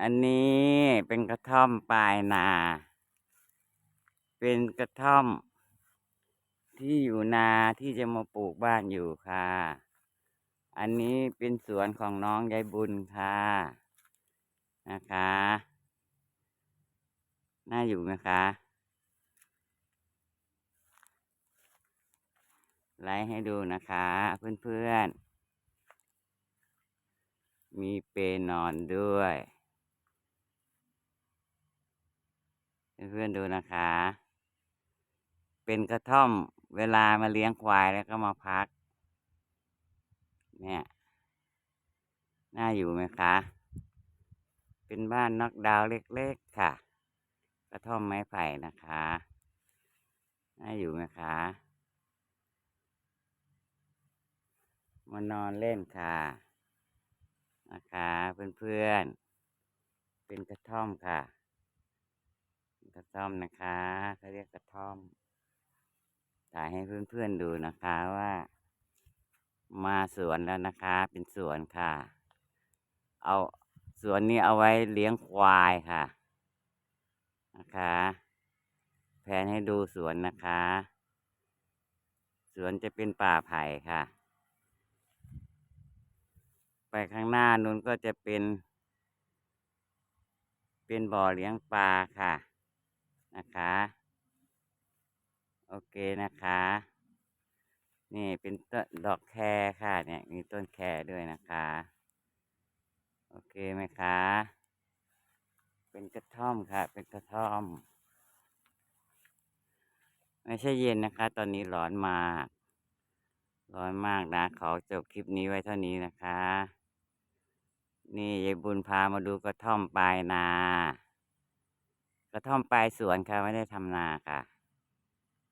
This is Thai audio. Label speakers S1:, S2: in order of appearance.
S1: อันนี้เป็นกระท่อมปลายนา เป็นกระท่อม ที่อยู่นาที่จะมาปลูกบ้านอยู่ค่ะ อันนี้เป็นสวนของน้องยายบุญค่ะ นะคะ น่าอยู่ไหมคะ ไลฟ์ให้ดูนะคะเพื่อนๆ มีเปนอนด้วย เพื่อนๆดูนะคะ เป็นกระท่อมเวลามาเลี้ยงควายแล้วก็มาพัก เนี่ย น่าอยู่ไหมคะ เป็นบ้านนอกดาวเล็กๆค่ะ กระท่อมไม้ไผ่นะคะ น่าอยู่ไหมคะมานอนเล่นค่ะ นะคะเพื่อนๆ เป็นกระท่อมค่ะ ท่อมนะคะเขาเรียกกระท่อม ถ่ายให้เพื่อนๆดูนะคะว่า มาสวนแล้วนะคะ เป็นสวนค่ะ เอาสวนนี้เอาไว้เลี้ยงควายค่ะ นะคะ แผนให้ดูสวนนะคะ สวนจะเป็นป่าไผ่ค่ะ ไปข้างหน้านู้นก็จะเป็น เป็นบ่อเลี้ยงปลาค่ะ นะคะ โอเคนะคะ นี่เป็นต้นดอกแคร์ค่ะ เนี่ยมีต้นแคร์ด้วยนะคะ โอเคไหมคะ เป็นกระท่อมค่ะ เป็นกระท่อม ไม่ใช่เย็นนะคะ ตอนนี้ร้อนมาก ร้อนมากนะ ขอจบคลิปนี้ไว้เท่านี้นะคะนี่ยายบุญพามาดูกระท่อมปลายนาะ ท่อมปลายสวนค่ะ ไม่ได้ทำนาค่ะ